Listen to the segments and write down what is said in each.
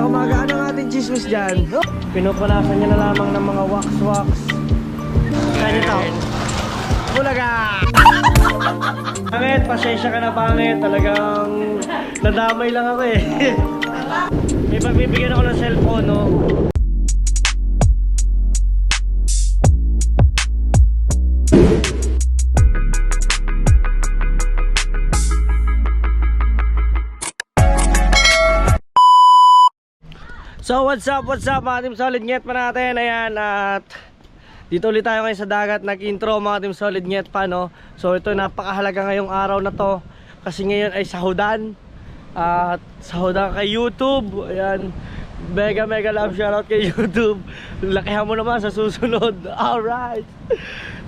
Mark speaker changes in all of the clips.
Speaker 1: Magandang umaga. Anong ating chismis dyan? Pinupunasan niya na lamang ng mga wax-wax. Kaya nito. Bulaga! pangit, pasensya ka na pangit. Talagang nadamay lang ako eh. May pagbibigyan ako ng cellphone, no? So what's up, what's up mga team solid? Net pa natin Ayan at dito ulit tayo ngayon sa dagat. Nag-intro mga team solid net pa no? So ito napakahalaga ngayong araw na to. Kasi ngayon ay sahudan. At sahudan kay YouTube. Ayan Mega mega love shoutout kay YouTube. Lakihan mo naman sa susunod. Alright.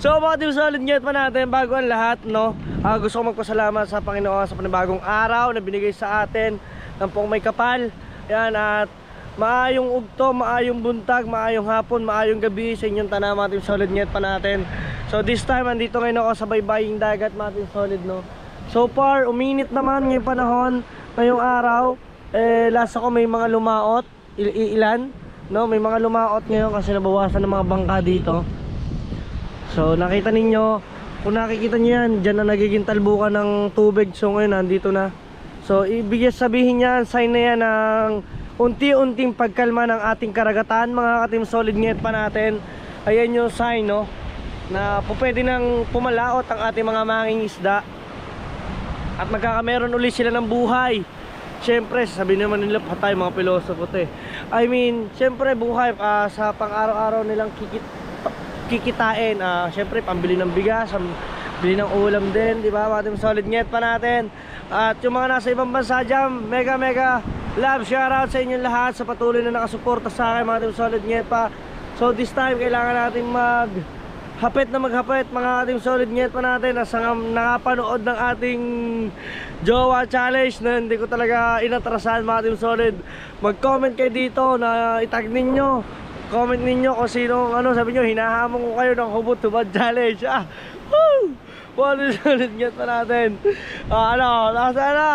Speaker 1: So mga team solid net pa natin Bago ang lahat no? Ah, Gusto ko magpasalamat sa Panginoon Sa panibagong araw na binigay sa atin Ng pong may kapal. Ayan at Maayong ugto, maayong buntag, maayong hapon, maayong gabi sa inyong tanang mga team solid net pa natin. So this time, andito ngayon ako sa baybaying dagat team solid no. So far, uminit naman ngayong panahon, ngayong araw. Eh, last ako may mga lumaot, il- ilan, no? May mga lumaot ngayon kasi nabawasan ng mga bangka dito. So nakita ninyo, kung nakikita nyo yan, dyan na nagiging talbukan ng tubig. So ngayon, nandito na. So ibig sabihin yan, sign na yan ng unti-unting pagkalma ng ating karagatan mga katim solid net pa natin ayan yung sign no na pwede nang pumalaot ang ating mga manging isda at magkakameron ulit sila ng buhay Siyempre, sasabihin naman nila pa tayo mga pilosopo to eh. I mean, siyempre buhay ah, sa pang-araw-araw nilang kikit kikitain. Ah, siyempre, pambili ng bigas, pambili ng ulam din, di ba? Mga solid net pa natin. At yung mga nasa ibang bansa dyan, mega mega love shoutout sa inyong lahat sa patuloy na nakasuporta sa akin mga team solid net pa. So this time, kailangan natin mag hapit na maghapit mga team solid net pa natin. Na sa nakapanood ng ating Jowa Challenge na hindi ko talaga inatrasahan mga team solid. Mag-comment kayo dito na itag ninyo. Comment ninyo kung sino ano sabi nyo hinahamon ko kayo ng hubot tubad challenge. Ah! Woo Solid net pa natin. Ah, ano nasa na?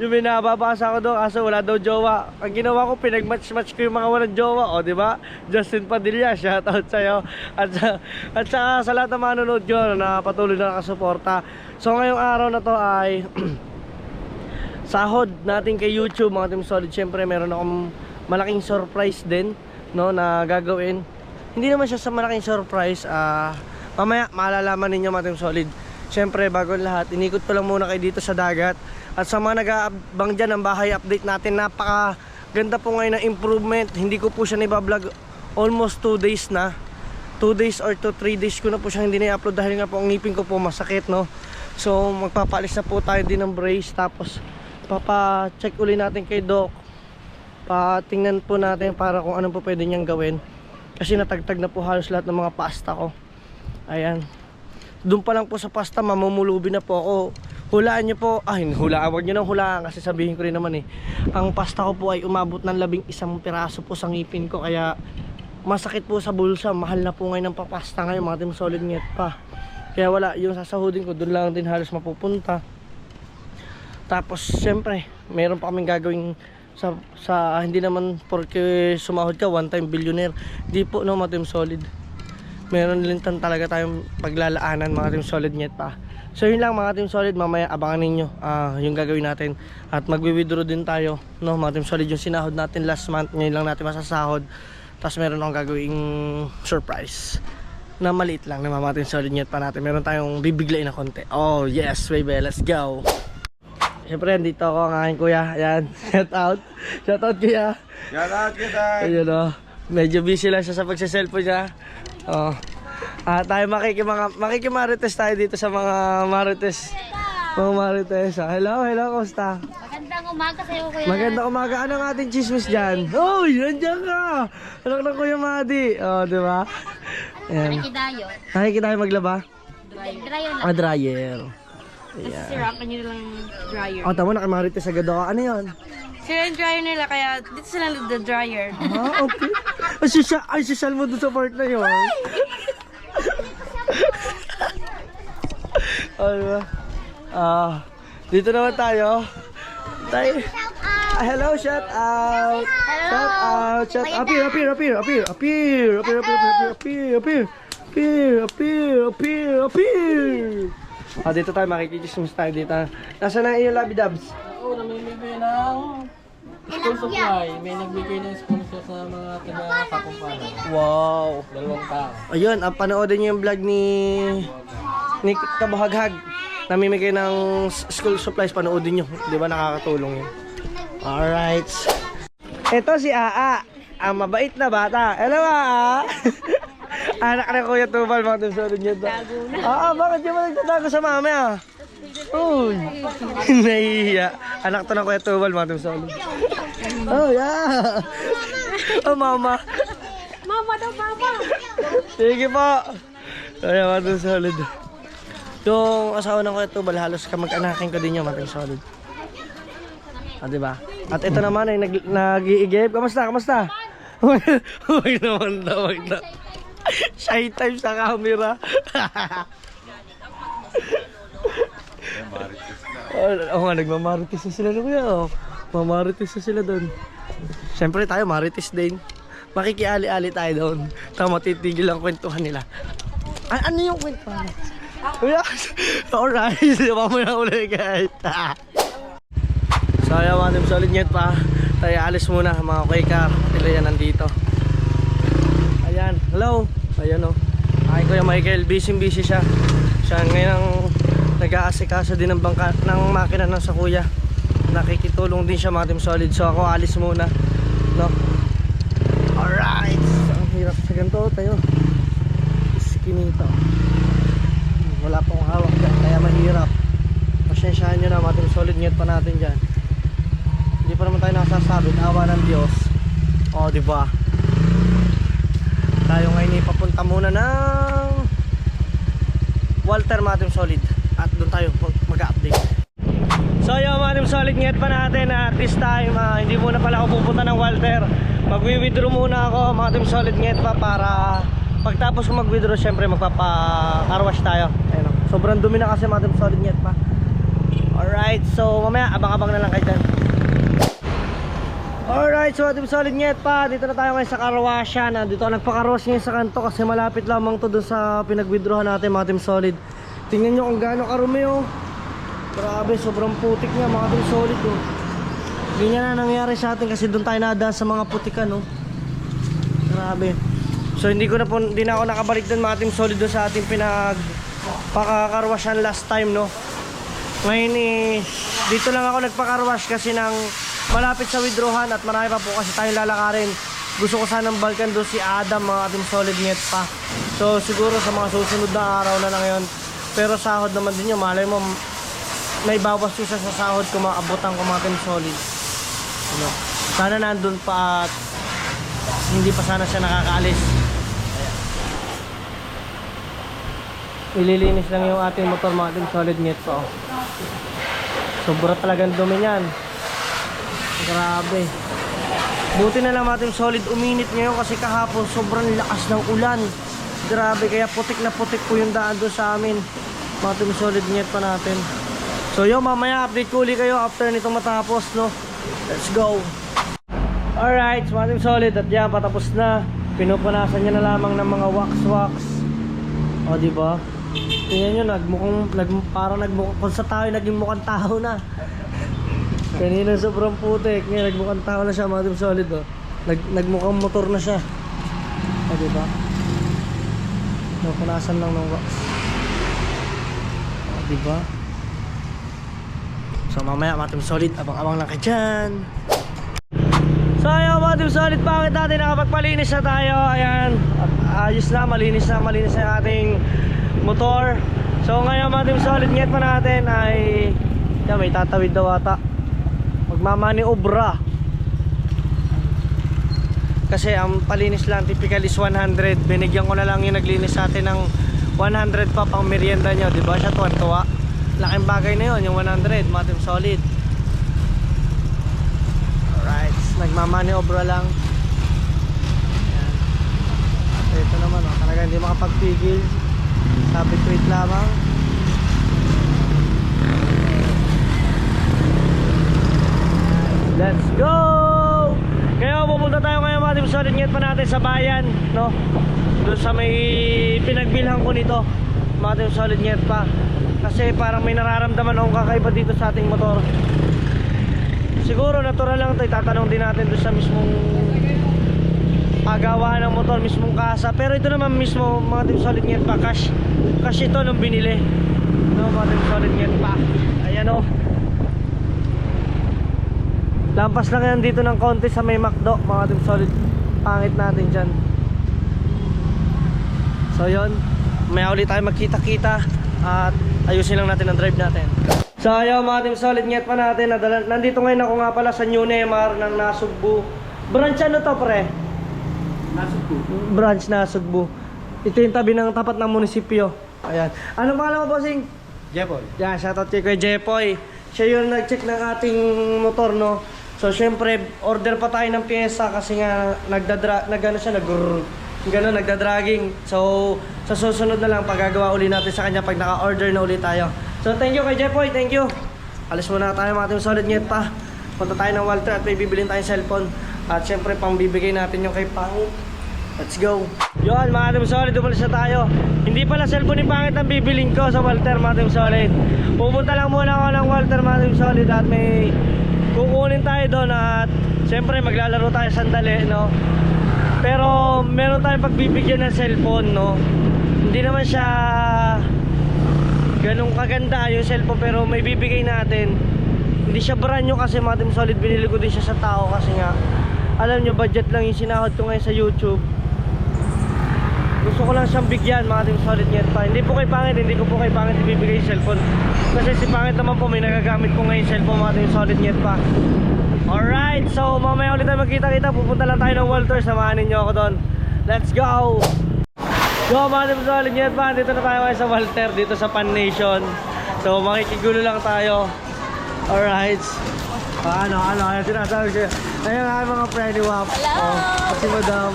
Speaker 1: Yung binababasa ko doon kaso wala daw jowa. Ang ginawa ko pinag-match-match ko yung mga walang jowa o di ba? Justin Padilla shoutout sa'yo. At, at saka sa lahat ng mga nanonood yun na patuloy na nakasuporta. So ngayong araw na to ay sahod natin kay YouTube mga team solid. Syempre meron akong malaking surprise din no na gagawin. Hindi naman siya sa malaking surprise ah mamaya malalaman ninyo mga team solid syempre bago lahat inikot ko lang muna kayo dito sa dagat. At sa mga nag-aabang dyan ng bahay update natin napaka ganda po ngayon ng improvement. Hindi ko po siya nibablog almost 2 days na. 2 days or to 3 days ko na po siya hindi na-upload dahil nga po ang ngipin ko po masakit no? So magpapalis na po tayo din ng brace. Tapos papa-check uli natin kay doc. Patingnan po natin para kung ano po pwede niyang gawin. Kasi natagtag na po halos lahat ng mga pasta ko. Ayan doon pa lang po sa pasta mamumulubi na po ako. Hulaan niyo po. Ay hulaan wag niyo nang hulaan kasi sabihin ko rin naman eh. Ang pasta ko po ay umabot ng labing isang piraso po sa ngipin ko kaya masakit po sa bulsa. Mahal na po ngayon ng papasta ngayon mga team solid nget pa. Kaya wala yung sasahudin ko doon lang din halos mapupunta. Tapos syempre, meron pa kaming gagawing sa, sa hindi naman porque sumahod ka one time billionaire. Di po no mga solid. Meron din tan talaga tayong paglalaanan mga team solid net pa. So yun lang mga team solid, mamaya abangan ninyo ah, yung gagawin natin at magwi-withdraw din tayo no mga team solid yung sinahod natin last month, ngayon lang natin masasahod. Tapos meron akong gagawing surprise na maliit lang na mga team solid net pa natin. Meron tayong bibiglayin na konti. Oh yes, baby, let's go. Siyempre, dito ako ang aking kuya. Ayan, shout out. Shout out kuya.
Speaker 2: Shout out kita.
Speaker 1: Ayun o. Medyo busy lang siya sa pagsiselfon niya. Oh. Ah, tayo makikimanga, makikimarites tayo dito sa mga marites. Mga marites. ah. Hello, hello, kumusta?
Speaker 3: Magandang umaga sa'yo, Kuya.
Speaker 1: Magandang umaga. Ano ang ating chismis dyan? Uy, nandiyan ka! Anak ng Kuya Madi. Oh, di ba? Ayan.
Speaker 3: Nakikidayo.
Speaker 1: Nakikita tayo maglaba?
Speaker 3: Dryer na.
Speaker 1: Ah, dryer. Ayan.
Speaker 4: Sirapan nyo nilang dryer.
Speaker 1: Oh, tama, nakimarites agad ako. Ano yun?
Speaker 4: Sira yung dryer nila, kaya dito sila nagda-dryer.
Speaker 1: Ah, okay. Ay, sisya, ay, sisyal mo doon sa part na yun. ano ba? Ah, dito naman tayo. Tayo. hello, shout out. Shout out, shout
Speaker 3: Maganda.
Speaker 1: Appear, appear, appear, appear, appear, appear, appear, appear, appear, appear, appear, appear, appear, appear. Ah, dito tayo, makikichismis tayo dito. Nasaan na yung labi dubs?
Speaker 2: Oo, namimigay ng school supply. May nagbigay ng sponsor sa mga taga-kakumpanan.
Speaker 1: Wow.
Speaker 2: Dalawang tao.
Speaker 1: Ayun, ah, panoodin niyo yung vlog ni ni Kabuhaghag. Namimigay ng s- school supplies, panoodin niyo. Di ba nakakatulong yun? Alright. Ito si Aa, ang mabait na bata. Hello, Aa! Anak na Kuya Tubal, mga tumsulod niyo to. Aa, bakit di mo nagtatago sa mami, ah? Uy! Nahihiya. Anak to ng Kuya Tubal, mga tumsulod. Oh, yeah! Oh, mama!
Speaker 4: Mama daw, mama!
Speaker 1: Sige po. Kaya matang solid. Yung asawa ng Kuya Tubal, halos kamag-anakin ko din yung matang solid. Ah, di ba? At ito naman ay nag nag-iigib. Kamusta? Kamusta? Huwag naman daw, huwag na. Shy time sa camera. Oo oh, nga, nagmamarites na sila kuya. Oh. Mamarites na sila doon. Siyempre tayo, marites din. Makikiali-ali tayo doon. Tama, titigil ang kwentuhan nila. A- ano yung kwentuhan? Kuya, alright. Mamaya ulit guys. so, ayaw mga solid net pa. Tayo alis muna mga kuya Sila yan nandito. Ayan, hello. Ayan o. Oh. Ay, Kuya Michael, busy busy siya. Siya ngayon ang nag-aasikaso din ng bangka ng makina ng sa kuya. Nakikitulong din siya mga team solid. So ako alis muna. No? Alright. So, ang hirap sa ganito tayo. Iskinito. Wala pong hawak dyan, kaya mahirap. Pasensyahan nyo na mga team solid net pa natin dyan. Hindi pa naman tayo nasasabit. Awa ng Diyos. O, di ba? Tayo ngayon ipapunta muna ng Walter Matim Solid doon tayo mag- mag-update. So yung Matim Solid ngayat pa natin at this time ah, hindi muna pala ako pupunta ng Walter. Magwi-withdraw muna ako Matim Solid ngayat pa para pagtapos ko mag-withdraw syempre magpapa-car wash tayo. Ayun, oh. Sobrang dumi na kasi Matim Solid ngayat pa. Alright, so mamaya abang-abang na lang kayo dyan. Alright, so ating solid nyet pa. Dito na tayo ngayon sa Karawasya. Nandito ako nagpa-carwash ngayon sa kanto kasi malapit lamang to dun sa pinag-withdrawhan natin mga team solid. Tingnan nyo kung gaano karumi oh. Grabe, sobrang putik niya mga team solid oh. Ganyan na nangyari sa atin kasi doon tayo nadaan sa mga putikan oh. Grabe. So hindi ko na po, hindi na ako nakabalik doon mga team solid doon sa ating pinag pakakarwasyan last time no. Ngayon eh, dito lang ako nagpa-carwash kasi nang malapit sa withdrawhan at marami pa po kasi tayong lalakarin. Gusto ko sanang balkan doon si Adam, mga ating solid net pa. So siguro sa mga susunod na araw na lang ngayon. Pero sahod naman din yun, malay mo may bawas yung sa sahod ko maabutan ko mga solid. Ano? Sana nandun pa at hindi pa sana siya nakakaalis. Ililinis lang yung ating motor mga solid net pa. Oh. Sobra talagang dumi niyan. Grabe. Buti na lang ating solid uminit ngayon kasi kahapon sobrang lakas ng ulan. Grabe kaya putik na putik po yung daan doon sa amin. Mga ating solid net pa natin. So yun mamaya update ko ulit kayo after nitong matapos no. Let's go. Alright, so ating solid at yan patapos na. Pinupunasan niya na lamang ng mga wax wax. O di ba? Tingnan nyo, nagmukhang, nag, parang nagmukhang, kung sa tao, naging mukhang tao na. Kanina sobrang putik, ngayon nagmukhang tao na siya, mga team solid oh. Nag, nagmukhang motor na siya. O, diba? Napunasan lang ng wax. O, diba? So mamaya mga team solid, abang-abang lang kayo dyan. So ayun mga team solid, bakit natin nakapagpalinis na tayo? Ayan, at ayos na, malinis na, malinis na ating motor. So ngayon mga team solid, ngayat pa natin ay yan, may tatawid daw ata. Magmamani obra. Kasi ang palinis lang typical is 100. Binigyan ko na lang yung naglinis sa atin ng 100 pa pang merienda nyo. Di ba siya tuwan-tuwa? Laking bagay na yun, yung 100, mga team solid. Alright, nagmamani obra lang. Ayan. At ito naman, oh, talaga hindi makapagpigil. Sabi ko wait lamang. Let's go! Kaya pupunta tayo ngayon mga team solid ngit pa natin sa bayan, no? Doon sa may pinagbilhan ko nito, mga team solid ngit pa. Kasi parang may nararamdaman akong kakaiba dito sa ating motor. Siguro natural lang ito, itatanong din natin doon sa mismong pagawaan ng motor, mismong kasa. Pero ito naman mismo, mga team solid ngit pa, cash. Cash ito nung binili. No, mga team solid ngit pa. Ayan o. Lampas lang yan dito ng konti sa may McDo, mga team solid. Pangit natin dyan. So yun, may ulit tayo magkita-kita at ayusin lang natin ang drive natin. So ayun mga team solid, nget pa natin. Nadala, nandito ngayon ako nga pala sa New Nemar ng Nasugbu. Branch ano to pre?
Speaker 2: Nasugbu.
Speaker 1: Branch Nasugbu. Ito yung tabi ng tapat ng munisipyo. Ayan. Ano pangalan mo bossing?
Speaker 2: Jebol.
Speaker 1: Yan, shoutout kay Jepoy. Siya yung nag-check ng ating motor, no? So, syempre, order pa tayo ng pyesa kasi nga nagdadra, nagano siya, nag gano'n, nagdadragging. So, sa susunod na lang, pagagawa uli natin sa kanya pag naka-order na ulit tayo. So, thank you kay Jepoy, thank you. Alis muna tayo mga team solid ngit pa. Punta tayo ng Walter at may bibilin tayong cellphone. At syempre, pambibigay natin yung kay Pangit. Let's go. Yun, mga team solid, umalis na tayo. Hindi pala cellphone ni Pangit ang bibiling ko sa Walter, mga team solid. Pupunta lang muna ako ng Walter, mga team solid, at may kukunin tayo doon at syempre maglalaro tayo sandali, no? Pero meron tayong pagbibigyan ng cellphone, no? Hindi naman siya ganun kaganda yung cellphone pero may bibigay natin. Hindi siya brand new kasi mga team solid binili ko din siya sa tao kasi nga alam nyo budget lang yung sinahod ko ngayon sa YouTube gusto ko lang siyang bigyan mga team solid ngayon pa. Hindi po kay pangit hindi ko po kay pangit ibibigay yung cellphone. Kasi si pangit naman po may nagagamit ko ngayon cellphone mga team solid ngayon pa. Alright so mamaya ulit tayo magkita kita pupunta lang tayo ng Walter samahan ninyo ako doon. Let's go! Yo mga team solid ngayon pa. Dito na tayo sa Walter dito sa Pan Nation. So makikigulo lang tayo. Alright. Ano ano ano sinasabi ko ayun nga mga friendly wap
Speaker 3: Hello!
Speaker 1: oh, si madam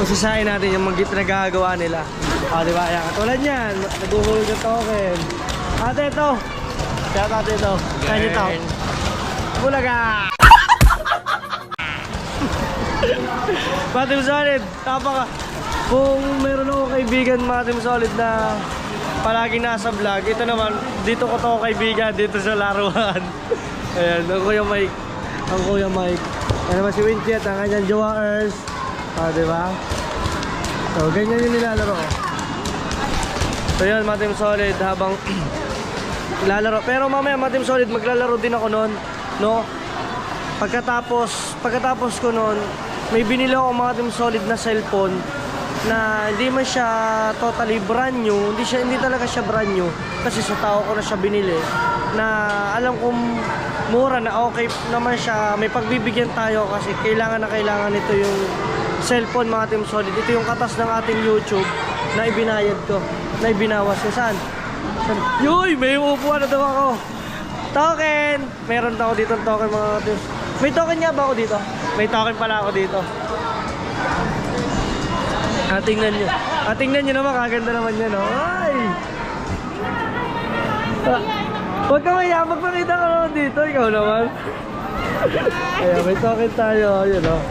Speaker 1: Usisahin natin yung mga nagagawa nila. O, di ba? Ayan, katulad niyan. Naguhulog yung token. Ate, ito. Shout out ito. Kanya ito. Bulaga! Matim Solid, tapa ka. Kung meron ako kaibigan Matim Solid na palagi nasa vlog, ito naman, dito ko to kaibigan, dito sa laruan. Ayan, ang Kuya Mike. Ang Kuya Mike. Ayan naman si Winchet, ang kanyang jowa Ers. O, di ba? So, ganyan yung nilalaro. So, yun, mga Team Solid, habang lalaro. Pero mamaya, mga Team Solid, maglalaro din ako noon, no? Pagkatapos, pagkatapos ko noon, may binili ako mga Team Solid na cellphone na hindi man siya totally brand new, hindi siya hindi talaga siya brand new kasi sa tao ko na siya binili na alam kong mura na okay naman siya, may pagbibigyan tayo kasi kailangan na kailangan nito yung cellphone mga Team Solid. Ito yung katas ng ating YouTube na ibinayad ko, na ibinawas ko saan? Saan? Yoy, may upuan na daw ako. Token! Meron daw dito token mga Team May token nga ba ako dito? May token pala ako dito. Ah, tingnan nyo. Ah, tingnan nyo naman, kaganda naman yan, oh. Ay! Ah, Huwag ka maya, magpakita ka naman dito, ikaw naman. Ayan, may token tayo, yun, oh.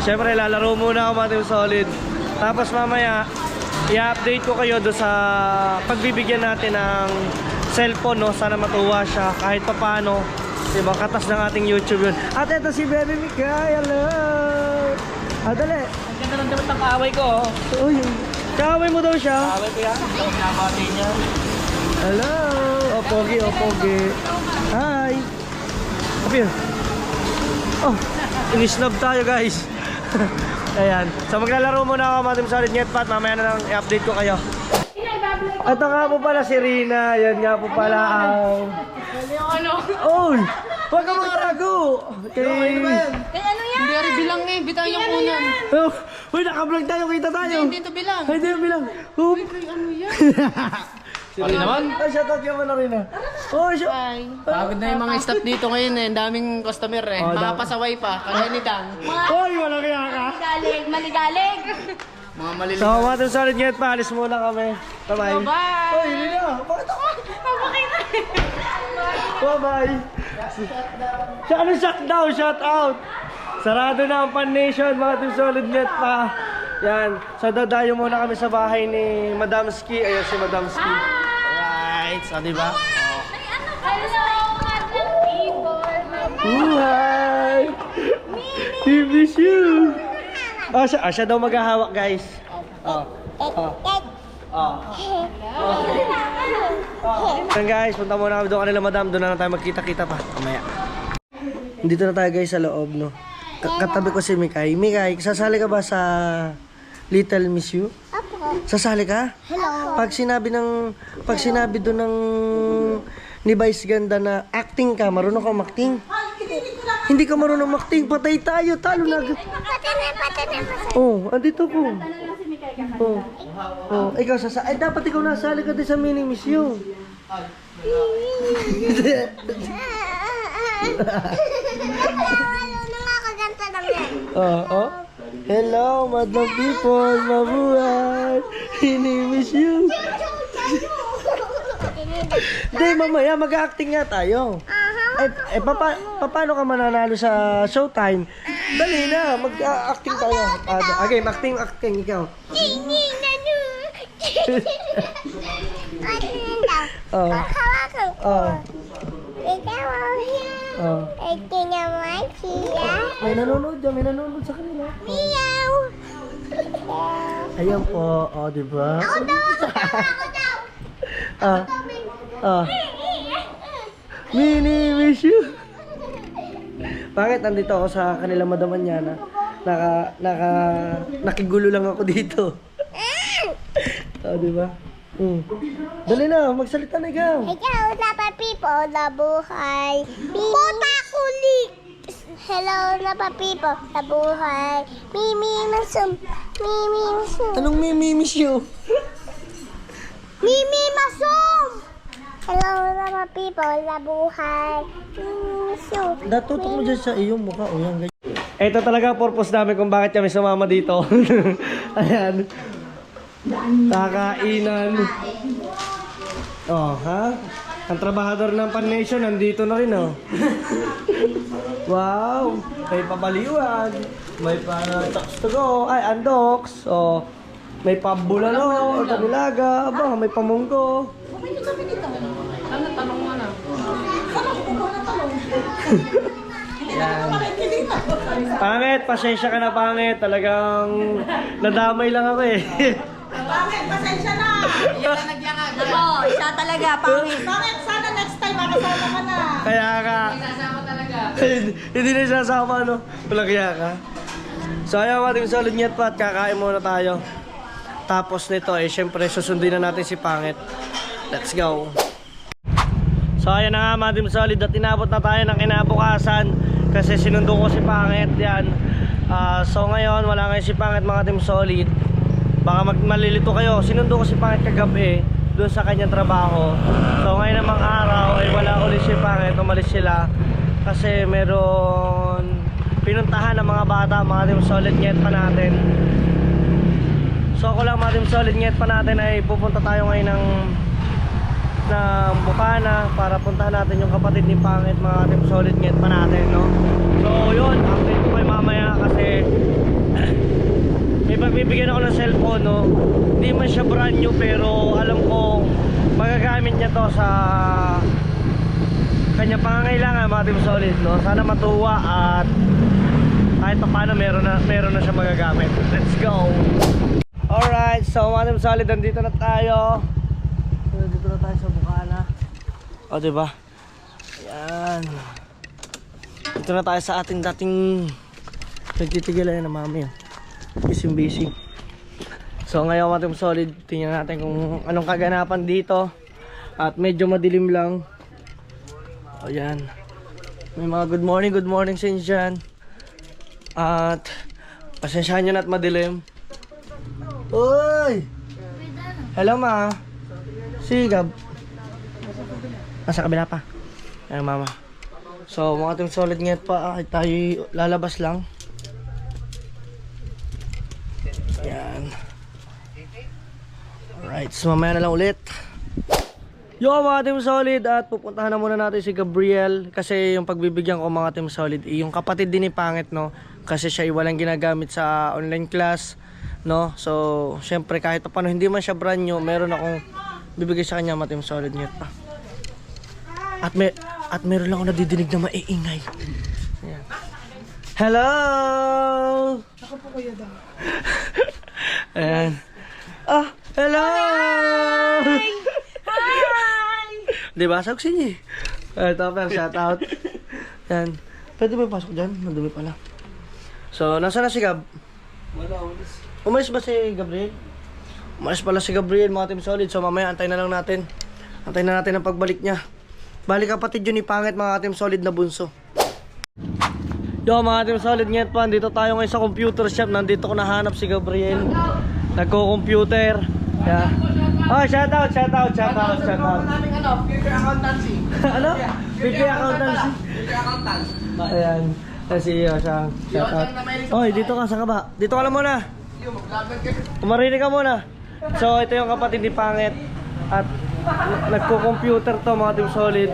Speaker 1: Siyempre, lalaro muna ako Team Solid. Tapos mamaya, i-update ko kayo doon sa pagbibigyan natin ng cellphone, no? Sana matuwa siya kahit pa paano. Diba, katas ng ating YouTube yun. At ito si Baby Mikay, hello! Ah, dali.
Speaker 2: Ang ganda ng damit ng kaaway ko. oh.
Speaker 1: Uy, kaaway mo daw siya.
Speaker 2: Kaaway ko yan. Pinabati niya.
Speaker 1: Hello! O, pogi, o, pogi. Hi! Here. Oh, in-snub tayo guys. Ayan. So maglalaro muna ako mga Team Solid Ngetpat. Mamaya na lang i-update ko kayo. Ito nga po pala si Rina. Yan nga po pala ang... Oh! Huwag ka magtago! Okay.
Speaker 4: Hindi rin bilang eh, bitaw yung unan.
Speaker 1: Oh, uy, nakablog tayo, kita tayo.
Speaker 4: Dito bilang.
Speaker 1: Ay, di mo bilang. Um,
Speaker 4: Ano yan?
Speaker 2: Pati naman.
Speaker 1: ay, shoutout ka mo na rin ah. Oh, siya.
Speaker 4: Ay.
Speaker 2: Pagod na yung mga staff dito ngayon eh. Ang daming customer eh.
Speaker 1: Oh,
Speaker 2: mga
Speaker 1: dam-
Speaker 2: pasaway pa. Kagaya ni Dan.
Speaker 1: Hoy, wala kaya ka.
Speaker 3: Maligalig, maligalig.
Speaker 2: Mga maliliit.
Speaker 1: So, mga Solid Nget, paalis muna kami. Bye-bye.
Speaker 4: Bye!
Speaker 1: Hoy, Rina, bakit ako?
Speaker 3: Mapakita.
Speaker 1: Bye-bye. Ano shutdown? Shut out. Sarado na ang Pan Nation, mga Team Solid Net pa. Yan. So dadayo muna kami sa bahay ni Madam Ski. Ayun si Madam Ski. Alright. So, di ba?
Speaker 3: Hello, madam people.
Speaker 1: Oh, hi! We miss you! Ah, siya, ah, siya daw maghahawak, guys. Oh. Oh. Oh. Yan guys, punta muna kami doon kanila madam. Doon na lang tayo magkita-kita pa. Mamaya. Dito na tayo guys sa loob, no? Ka- Katabi ko si Mikay. Mikay, sasali ka ba sa Little Miss You? Sasali ka?
Speaker 3: Hello.
Speaker 1: Pag sinabi ng pag sinabi doon ng ni Vice Ganda na acting ka, marunong ka acting? Hindi ka marunong acting, patay tayo, talo na. agad. Oh, andito ko. Oh. Oh, ikaw sasa ay dapat ikaw nasali ka din sa mini miss you. Oh, oh. Hello, madam people, mabuhay. Mini miss you. Hindi, mamaya mag-acting nga tayo. Eh, eh papa, paano ka mananalo sa showtime? Dali na, mag-acting tayo. Ah, okay, acting, acting, ikaw. Oh, oh, oh. May nanonood dyan, may nanonood sa kanila. Ayan po, oh, di ba? Ah, ah. Mini miss you. Bakit nandito ako sa kanila madaman niya na naka naka nakigulo lang ako dito. Oh, di Hmm. Dali na, magsalita na ikaw.
Speaker 5: Ikaw, dapat people na buhay. Puta kulik! Hello, napa people sa buhay. Mimi masum. Mimi masum.
Speaker 1: Anong mimi miss you?
Speaker 5: Mimi masum! Hello, napa people sa buhay. Mimi masum.
Speaker 1: Natutok mo dyan sa iyong mukha. O yan, ganyan. Ito talaga purpose namin kung bakit kami sumama dito. Ayan. Kakainan. Oh, ha? Ang trabahador ng Pan Nation nandito na rin, oh. wow! May pabaliwan. May pa chops to go. Ay, andoks. Oh. May pabulalo, o kanilaga, aba, may pamunggo. Yan. Pangit, pasensya ka na pangit. Talagang nadamay lang ako eh.
Speaker 4: Oo, siya talaga, pangit.
Speaker 6: Bakit sana next time makasama ka na?
Speaker 1: Kaya ka. Hindi na sasama, no? Walang kaya ka. So ayaw ating solid nyet pa at kakain muna tayo. Tapos nito eh, syempre susundin na natin si Pangit. Let's go. So ayan na nga mga Team Solid at inabot na tayo ng kinabukasan kasi sinundo ko si Pangit yan. Ah, so ngayon wala ngayon si Pangit mga Team Solid. Baka mag malilito kayo. Sinundo ko si Pangit kagabi doon sa kanyang trabaho. So ngayon namang araw ay wala ulit si Pangit. Umalis sila kasi meron pinuntahan ng mga bata mga Team Solid nyet pa natin. So ako lang mga Team Solid nyet pa natin ay pupunta tayo ngayon ng na Bukana para puntahan natin yung kapatid ni Pangit mga team solid net pa natin no so yun update ko kayo mamaya kasi pagbibigyan ako ng cellphone no hindi man siya brand new pero alam ko magagamit niya to sa kanya pangangailangan mga team solid no sana matuwa at kahit pa paano meron na, meron na siya magagamit let's go Alright, so mga team solid, nandito na tayo. Nandito na tayo sa Bukana. O, di ba? Ayan. Dito na tayo sa ating dating nagtitigilan na mami. Busy busy. So ngayon mga team solid, tingnan natin kung anong kaganapan dito. At medyo madilim lang. O yan. May mga good morning, good morning sa inyo dyan. At pasensyahan nyo na at madilim. Uy! Hello ma. Si Gab. Nasa kabila pa. Ayun mama. So mga team solid ngayon pa ay tayo lalabas lang. Yan. Alright, so mamaya na lang ulit. Yo mga Team Solid at pupuntahan na muna natin si Gabriel kasi yung pagbibigyan ko mga Team Solid eh, yung kapatid din ni Pangit no? Kasi siya ay walang ginagamit sa online class no? So syempre kahit pa paano hindi man siya brand new meron akong bibigay sa kanya mga Team Solid niyot pa at may at meron lang ako nadidinig na maiingay. Ayan. Hello! Ako po kuya daw Ayan. Ah, hello! Di ba? Sa niya eh. Ito, pero shout out. Yan. Pwede ba pasok dyan? Madumi pala. So, nasa na si Gab?
Speaker 2: Wala, ulis.
Speaker 1: Umalis ba si Gabriel? Umalis pala si Gabriel, mga team solid. So, mamaya antay na lang natin. Antay na natin ang pagbalik niya. Balik kapatid yun ni Pangit, mga team solid na bunso. Yo, mga team solid, ngayon pa, dito tayo ngayon sa computer shop. Nandito ko nahanap si Gabriel. Nagko-computer. Yeah. Oh, shout out, shout out, shout out, shout out.
Speaker 2: Ano, future accountancy.
Speaker 1: ano? BP accountancy.
Speaker 2: Future accountant.
Speaker 1: Ayan. Kasi yun siya. Shout out. Oy, dito ka sa kaba. Dito ka lang muna.
Speaker 2: Yung maglaban kayo.
Speaker 1: Umarinig ka muna. So, ito yung kapatid ni Pangit. At nagko-computer to mga team solid.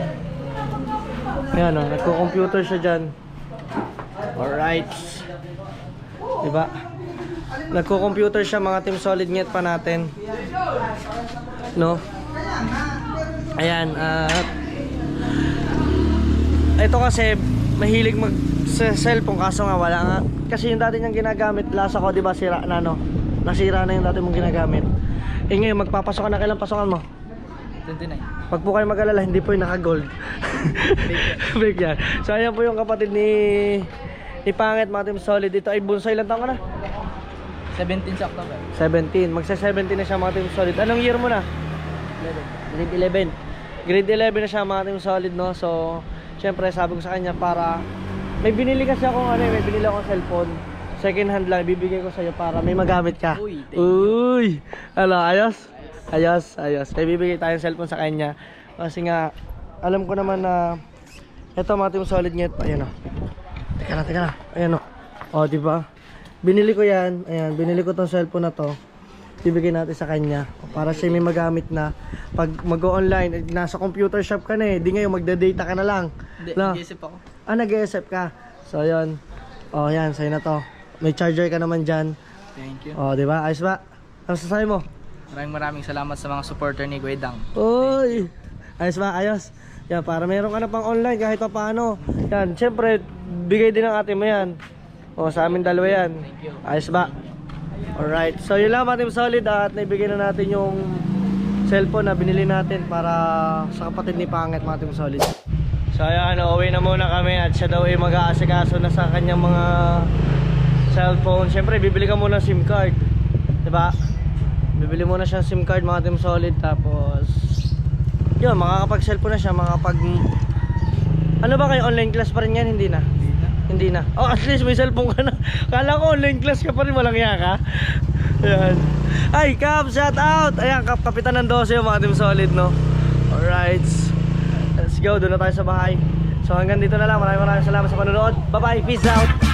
Speaker 1: Ayan o, nagko-computer siya dyan. Alright. Diba? Nagko-computer siya mga team solid nget pa natin. No? Ayan, at ito kasi mahilig mag sa cellphone kaso nga wala nga kasi yung dati niyang ginagamit lasa ko di ba sira na no nasira na yung dati mong ginagamit eh ngayon magpapasok ka na kailan pasokan mo
Speaker 2: 29.
Speaker 1: Pag po kayo mag-alala, hindi po yung naka-gold. Fake yan. So, ayan po yung kapatid ni ni Pangit, mga team solid. Ito ay bunso. Ilan taon ka na?
Speaker 2: 17 sa October.
Speaker 1: 17. Magsa-17 na siya, mga team solid. Anong year mo na? Grade 11. Grade 11 na siya, mga team solid, no? So, syempre, sabi ko sa kanya para... May binili kasi akong ano, eh, may binili akong cellphone. Second hand lang, bibigay ko sa'yo para may magamit ka.
Speaker 2: Uy,
Speaker 1: Uy! Ano, ayos? Ayos, ayos. May bibigay tayong cellphone sa kanya. Kasi nga, alam ko naman na ito mga team solid net. Ayan o. Teka lang, teka lang. Ayan o. O, di ba? Binili ko yan. Ayan, binili ko tong cellphone na to. Bibigay natin sa kanya. Para siya may magamit na. Pag mag-online, eh, nasa computer shop ka na eh. Di ngayon, magda-data ka na lang.
Speaker 2: Hindi,
Speaker 1: No?
Speaker 2: nag-iisip ako.
Speaker 1: Ah, nag-SF ka. So, yun. O, yan. Sa'yo na to. May charger ka naman dyan.
Speaker 2: Thank you.
Speaker 1: O, di ba? Ayos ba? Ano sasabi mo?
Speaker 2: Maraming maraming salamat sa mga supporter ni Guedang.
Speaker 1: Oy! Ayos ba? Ayos. Yan, para meron ka na pang online kahit pa paano. Yan, syempre, bigay din ng ate mo yan. O, sa amin dalawa yan. Ayos ba? Alright. So, yun lang team solid at naibigay na natin yung cellphone na binili natin para sa kapatid ni Pangit team solid. So, ayan, uwi na muna kami at siya daw ay mag-aasikaso na sa kanyang mga cellphone. Syempre, bibili ka muna SIM card. ba? Bibili muna siya SIM card mga team solid tapos yun, makakapag-cellphone na siya, makakapag Ano ba kayo online class pa rin yan? Hindi na. Hindi na. Oh, at least may cellphone ka na. Kala ko online class ka pa rin, walang iya ka. Ayan. Ay, Cap, shout out! Ayan, Cap, kapitan ng 12 yung mga team solid, no? Alright. Let's go, doon na tayo sa bahay. So hanggang dito na lang. Maraming maraming salamat sa panonood. Bye-bye. Peace out.